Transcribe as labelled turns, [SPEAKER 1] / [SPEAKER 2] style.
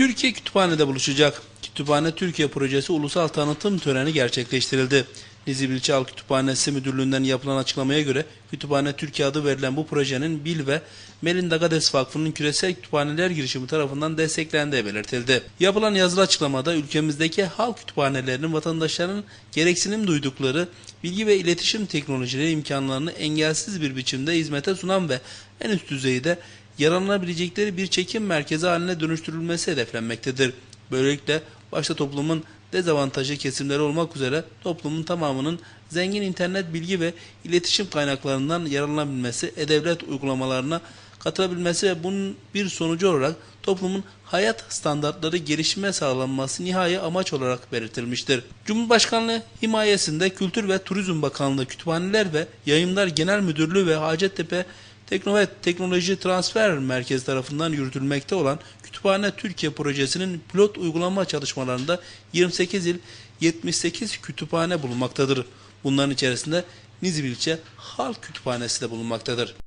[SPEAKER 1] Türkiye Kütüphane'de buluşacak. Kütüphane Türkiye Projesi ulusal tanıtım töreni gerçekleştirildi. Nizip İlçe Halk Kütüphanesi Müdürlüğü'nden yapılan açıklamaya göre Kütüphane Türkiye adı verilen bu projenin Bill ve Melinda Gates Vakfı'nın küresel kütüphaneler girişimi tarafından desteklendiği belirtildi. Yapılan yazılı açıklamada ülkemizdeki halk kütüphanelerinin vatandaşların gereksinim duydukları bilgi ve iletişim teknolojileri imkanlarını engelsiz bir biçimde hizmete sunan ve en üst düzeyde yararlanabilecekleri bir çekim merkezi haline dönüştürülmesi hedeflenmektedir. Böylelikle başta toplumun dezavantajlı kesimleri olmak üzere toplumun tamamının zengin internet bilgi ve iletişim kaynaklarından yararlanabilmesi, e-devlet uygulamalarına katılabilmesi ve bunun bir sonucu olarak toplumun hayat standartları gelişime sağlanması nihai amaç olarak belirtilmiştir. Cumhurbaşkanlığı himayesinde Kültür ve Turizm Bakanlığı Kütüphaneler ve Yayınlar Genel Müdürlüğü ve Hacettepe Teknovet Teknoloji Transfer Merkezi tarafından yürütülmekte olan Kütüphane Türkiye projesinin pilot uygulama çalışmalarında 28 il 78 kütüphane bulunmaktadır. Bunların içerisinde Nizip ilçe Halk Kütüphanesi de bulunmaktadır.